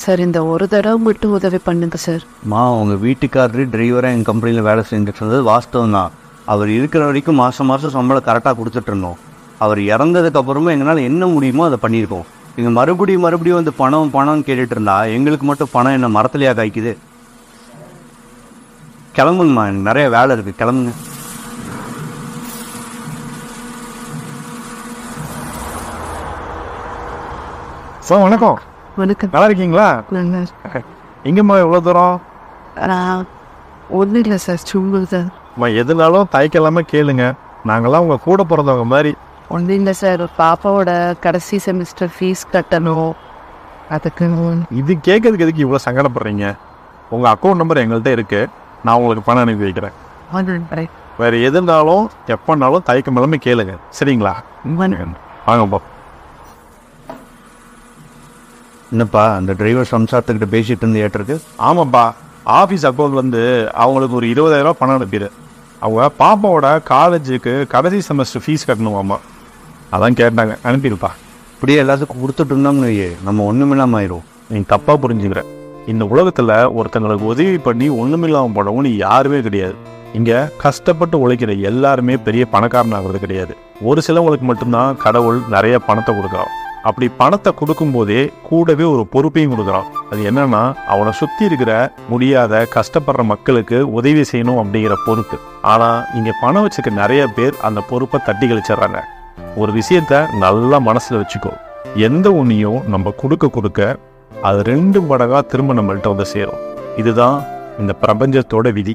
Sir இந்த ஒரு தடவை மட்டும் உதவி பண்ணுங்க சார். மா உங்கள் வீட்டுக்காரரு டிரைவராக எங்கள் கம்பெனியில் வேலை செஞ்சுட்டு இருந்தது வாஸ்தவம் தான் அவர் இருக்கிற வரைக்கும் மாதம் மாதம் சம்பளம் கரெக்டாக கொடுத்துட்டு இருந்தோம். அவர் இறந்ததுக்கு அப்புறமா எங்களால் என்ன முடியுமோ அதை பண்ணியிருக்கோம். நீங்கள் மறுபடியும் மறுபடியும் வந்து பணம் பணம்னு கேட்டுட்டு இருந்தா எங்களுக்கு மட்டும் பணம் என்ன மரத்துலையா காய்க்குது? கிளம்புங்கம்மா எனக்கு நிறைய வேலை இருக்குது கிளம்புங்க. சார் வணக்கம். வணக்கம். நல்லா இருக்கீங்களா நல்லா எங்கம்மா எவ்வளோ தூரம்? ஒன்றும் இல்லை சார் சும்மா சார் அம்மா எதுனாலும் தயக்கலாமல் கேளுங்க. நாங்களாம் உங்கள் கூட பிறந்தவங்க மாதிரி. ஒன்றும் இல்லை சார் பாப்பாவோட கடைசி செமஸ்டர் ஃபீஸ் கட்டணும். அதுக்கு இது கேட்கறதுக்கு எதுக்கு இவ்வளோ சங்கடப்படுறீங்க? உங்கள் அக்கௌண்ட் நம்பர் எங்கள்கிட்ட இருக்குது நான் உங்களுக்கு பணம் அனுப்பி வைக்கிறேன். வேறு எதுனாலும் எப்போனாலும் தயக்கம் இல்லாமல் கேளுங்க. சரிங்களா? வாங்கப்பா என்னப்பா அந்த டிரைவர் சம்சாரத்துக்கிட்ட பேசிட்டு இருந்து ஏட்டிருக்கு ஆமாப்பா ஆஃபீஸ் அக்கௌண்ட் வந்து அவங்களுக்கு ஒரு இருபதாயிரம் பணம் அனுப்பிடு. அவங்க பாப்பாவோட காலேஜுக்கு கடைசி செமஸ்டர் ஃபீஸ் கட்டணுமாம்மா அதான் கேட்டாங்க அனுப்பிடுப்பா. இப்படியே எல்லாத்துக்கும் கொடுத்துட்டு இருந்தாங்கன்னு வையே நம்ம ஒன்றுமில்லாமல் ஆயிரும் நீ தப்பாக புரிஞ்சுக்கிற. இந்த உலகத்தில் ஒருத்தங்களுக்கு உதவி பண்ணி ஒன்றுமில்லாமல் போனவங்க நீ யாருமே கிடையாது. இங்கே கஷ்டப்பட்டு உழைக்கிற எல்லாருமே பெரிய பணக்காரன் ஆகிறது கிடையாது. ஒரு சிலவங்களுக்கு மட்டும்தான் கடவுள் நிறைய பணத்தை கொடுக்குறான். அப்படி பணத்தை கொடுக்கும்போதே கூடவே ஒரு பொறுப்பையும் கொடுக்குறான். அது என்னன்னா அவனை சுற்றி இருக்கிற முடியாத கஷ்டப்படுற மக்களுக்கு உதவி செய்யணும் அப்படிங்கிற பொறுப்பு. ஆனால் இங்கே பணம் வச்சுக்க நிறைய பேர் அந்த பொறுப்பை தட்டி கழிச்சிடுறாங்க. ஒரு விஷயத்த நல்லா மனசில் வச்சுக்கோ. எந்த ஒன்றையும் நம்ம கொடுக்க கொடுக்க அது ரெண்டு மடங்காக திரும்ப நம்மள்கிட்ட வந்து சேரும். இதுதான் இந்த பிரபஞ்சத்தோட விதி.